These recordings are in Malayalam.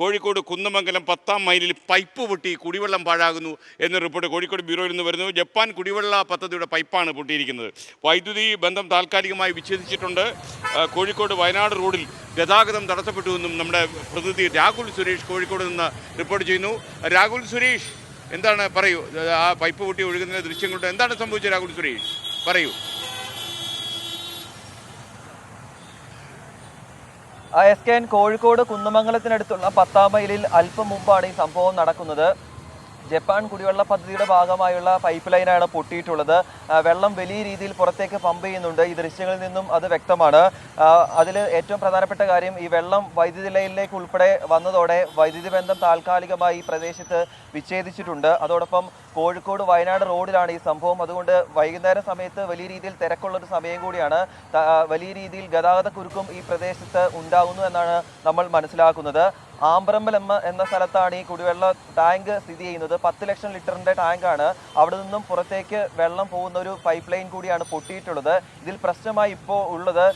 കോഴിക്കോട് കുന്നമംഗലം പത്താം മൈലിൽ പൈപ്പ് പൊട്ടി കുടിവെള്ളം പാഴാകുന്നു എന്ന റിപ്പോർട്ട് കോഴിക്കോട് ബ്യൂറോയിൽ നിന്ന് വരുന്നു. ജപ്പാൻ കുടിവെള്ള പദ്ധതിയുടെ പൈപ്പാണ് പൊട്ടിയിരിക്കുന്നത്. വൈദ്യുതി ബന്ധം താൽക്കാലികമായി വിച്ഛേദിച്ചിട്ടുണ്ട്. കോഴിക്കോട് വയനാട് റോഡിൽ ഗതാഗതം തടസ്സപ്പെട്ടുവെന്നും നമ്മുടെ പ്രതിനിധി രാഹുൽ സുരേഷ് കോഴിക്കോട് നിന്ന് റിപ്പോർട്ട് ചെയ്യുന്നു. രാഹുൽ സുരേഷ് എന്താണ് പറയൂ? ആ പൈപ്പ് പൊട്ടി ഒഴുകുന്ന ദൃശ്യങ്ങളുടെ എന്താണ് സംഭവിച്ചത് രാഹുൽ സുരേഷ്? പറയൂ. എസ് കെ എൻ കോഴിക്കോട് കുന്നമംഗലത്തിനടുത്തുള്ള പത്താം മൈലിൽ അല്പം മുമ്പാണ് ഈ സംഭവം നടക്കുന്നത്. ജപ്പാൻ കുടിവെള്ള പദ്ധതിയുടെ ഭാഗമായുള്ള പൈപ്പ് ലൈനാണ് പൊട്ടിയിട്ടുള്ളത്. വെള്ളം വലിയ രീതിയിൽ പുറത്തേക്ക് പമ്പ് ചെയ്യുന്നുണ്ട്. ഈ ദൃശ്യങ്ങളിൽ നിന്നും അത് വ്യക്തമാണ്. അതിൽ ഏറ്റവും പ്രധാനപ്പെട്ട കാര്യം ഈ വെള്ളം വൈദ്യുതി ലൈനിലേക്ക് ഉൾപ്പെടെ വന്നതോടെ വൈദ്യുതി ബന്ധം താൽക്കാലികമായി ഈ പ്രദേശത്ത് വിച്ഛേദിച്ചിട്ടുണ്ട്. അതോടൊപ്പം കോഴിക്കോട് വയനാട് റോഡിലാണ് ഈ സംഭവം. അതുകൊണ്ട് വൈകുന്നേരം സമയത്ത് വലിയ രീതിയിൽ തിരക്കുള്ള ഒരു സമയം കൂടിയാണ്. വലിയ രീതിയിൽ ഗതാഗത കുരുക്കും ഈ പ്രദേശത്ത് ഉണ്ടാകുന്നു എന്നാണ് നമ്മൾ മനസ്സിലാക്കുന്നത്. ആമ്പ്രമ്പൽ എന്ന സ്ഥലത്താണ് ഈ കുടിവെള്ള ടാങ്ക് സ്ഥിതി ചെയ്യുന്നത്. പത്ത് ലക്ഷം ലിറ്ററിന്റെ ടാങ്കാണ്. അവിടെ നിന്നും പുറത്തേക്ക് വെള്ളം പോകുന്ന ഒരു പൈപ്പ് ലൈൻ കൂടിയാണ് പൊട്ടിയിട്ടുള്ളത്. ഇതിൽ പ്രശ്നമായി ഇപ്പോൾ ഉള്ളത്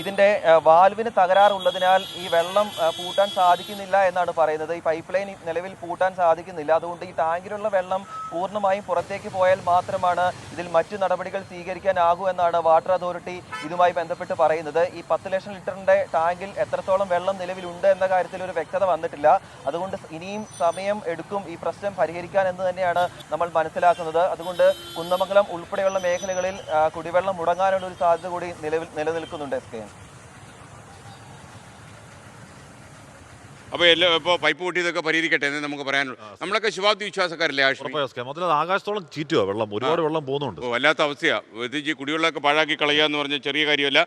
ഇതിന്റെ വാൽവിന് തകരാറുള്ളതിനാൽ ഈ വെള്ളം പൂട്ടാൻ സാധിക്കുന്നില്ല എന്നാണ് പറയുന്നത്. ഈ പൈപ്പ് ലൈൻ നിലവിൽ പൂട്ടാൻ സാധിക്കുന്നില്ല. അതുകൊണ്ട് ഈ ടാങ്കിലുള്ള വെള്ളം പൂർണമായും പുറത്തേക്ക് പോയാൽ മാത്രമാണ് ഇതിൽ മറ്റു നടപടികൾ സ്വീകരിക്കാനാകൂ എന്നാണ് വാട്ടർ അതോറിറ്റി ഇതുമായി ബന്ധപ്പെട്ട് പറയുന്നത്. ഈ പത്ത് ലക്ഷം ലിറ്ററിന്റെ ടാങ്കിൽ എത്രത്തോളം വെള്ളം നിലവിലുണ്ട് എന്ന കാര്യത്തിൽ ഒരു വ്യക്തത വന്നിട്ടില്ല. അതുകൊണ്ട് ഇനിയും സമയം എടുക്കും ഈ പ്രശ്നം പരിഹരിക്കാൻ എന്ന് തന്നെയാണ് നമ്മൾ മനസ്സിലാക്കുന്നത്. അതുകൊണ്ട് കുന്നമംഗലം ഉൾപ്പെടെയുള്ള മേഖലകളിൽ കുടിവെള്ളം മുടങ്ങാനുള്ള ഒരു സാധ്യത കൂടി നിലവിൽ നിലനിൽക്കുന്നുണ്ട് എസ് കെ. അപ്പോൾ എല്ലാ ഇപ്പോൾ പൈപ്പ് പൊട്ടിയതൊക്കെ പരിഹരിക്കട്ടെ എന്ന് നമുക്ക് പറയാനുള്ളൂ. നമ്മളൊക്കെ ശുഭാപ്തി വിശ്വാസക്കാരല്ലേ അതിൽ ആകാശത്തോളം ചീറ്റുക വെള്ളം. ഒരുപാട് വെള്ളം പോകുന്നുണ്ട്. ഓ വല്ലാത്ത അവസ്ഥയാണ് കുടിവെള്ളമൊക്കെ പാഴാക്കി കളയുക എന്ന് പറഞ്ഞ ചെറിയ കാര്യമല്ല.